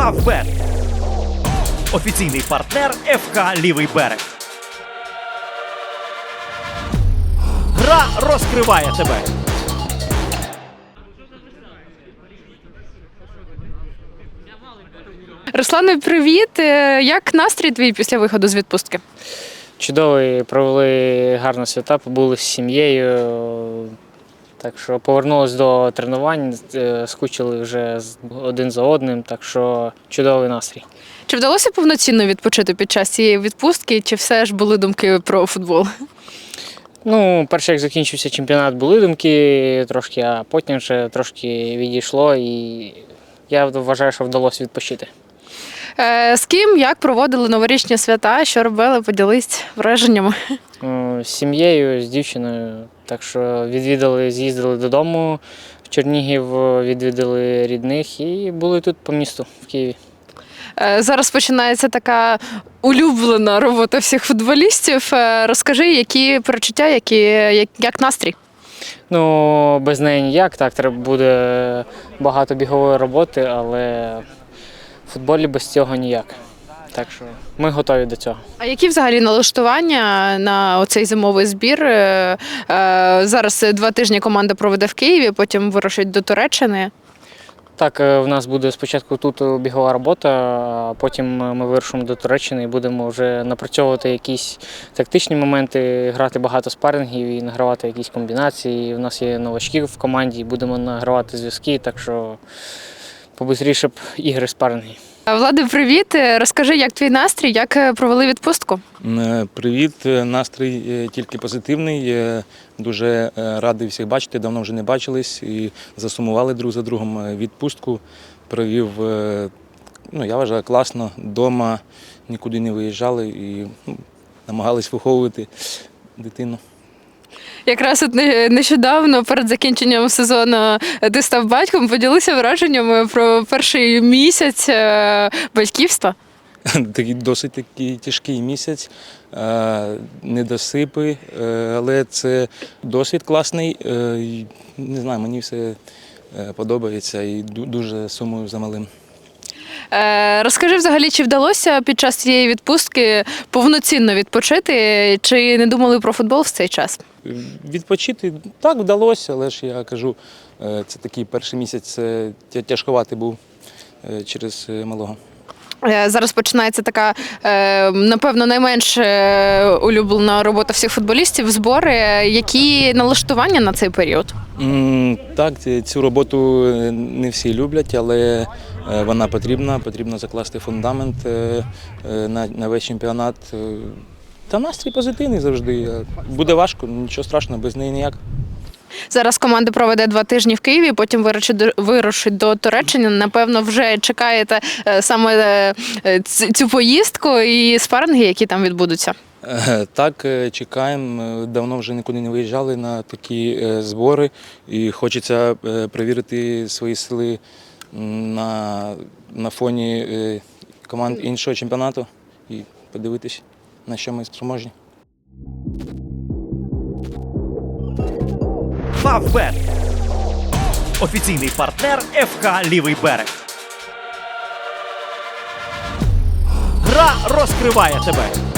Фавбет. Офіційний партнер ФК Лівий берег. Гра розкриває тебе. Руслане, привіт! Е, Як настрій твій після виходу з відпустки? Чудовий, провели гарно свята, побули з сім'єю. Так що повернулись до тренувань, е, скучили вже один за одним, так що чудовий настрій. Чи вдалося повноцінно відпочити під час цієї відпустки, чи все ж були думки про футбол? Ну, перше, як закінчився чемпіонат, були думки трошки, а потім вже трошки відійшло, і я вважаю, що вдалося відпочити. Е, З ким як проводили новорічні свята? Що робили? Поділись враженнями. З сім'єю, з дівчиною. Так що відвідали, з'їздили додому в Чернігів, відвідали рідних і були тут по місту в Києві. Е, Зараз починається така улюблена робота всіх футболістів. Е, Розкажи, які перечуття, які, як, як настрій? Ну, без неї ніяк. Так, треба буде багато бігової роботи, але в футболі без цього ніяк. Так що ми готові до цього. А які взагалі налаштування на оцей зимовий збір? Е, е, Зараз два тижні команда проведе в Києві, потім вирушить до Туреччини. Так, е, в нас буде спочатку тут бігова робота, а потім ми вирушимо до Туреччини і будемо вже напрацьовувати якісь тактичні моменти, грати багато спарингів і награвати якісь комбінації. У нас є новачки в команді, будемо награвати зв'язки, так що побистріше б ігри спаринги. Е, Влади, привіт! Е, Розкажи, як твій настрій, як е, провели відпустку? Привіт, настрій тільки позитивний. Дуже радий всіх бачити. Давно вже не бачились і засумували друг за другом відпустку. Провів, ну я вважаю, класно. Дома нікуди не виїжджали і ну, намагались виховувати дитину. Якраз от не- нещодавно перед закінченням сезону ти став батьком, поділися враженнями про перший місяць е, батьківства. Такий досить такий тяжкий місяць, е, недосипи, е, але це досвід класний. Не знаю, мені все подобається і ду- дуже сумую за малим. Е, Розкажи взагалі, чи вдалося під час цієї відпустки повноцінно відпочити, чи не думали про футбол в цей час? Відпочити так вдалося, але ж я кажу, е, це такий перший місяць е, тя- тяжковатий був через малого. Зараз починається така, напевно, найменш улюблена робота всіх футболістів збори. Які налаштування на цей період? Так, цю роботу не всі люблять, але вона потрібна. Потрібно закласти фундамент е, е, на, весь чемпіонат. Е, Та настрій позитивний завжди. Е, Буде важко, нічого страшного, без неї ніяк. Зараз команда проведе два тижні в Києві, потім вирушить до, Туреччини. Напевно, вже чекаєте е, саме е, е, цю поїздку і спаринги, які там відбудуться. Е, Так, е, чекаємо. Е, Давно вже нікуди не виїжджали на такі е, збори, і хочеться е, перевірити свої сили на, на фоні е, команд іншого чемпіонату і подивитись, на що ми спроможні. Фавбет. Офіційний партнер ФК Лівий берег. Гра розкриває тебе.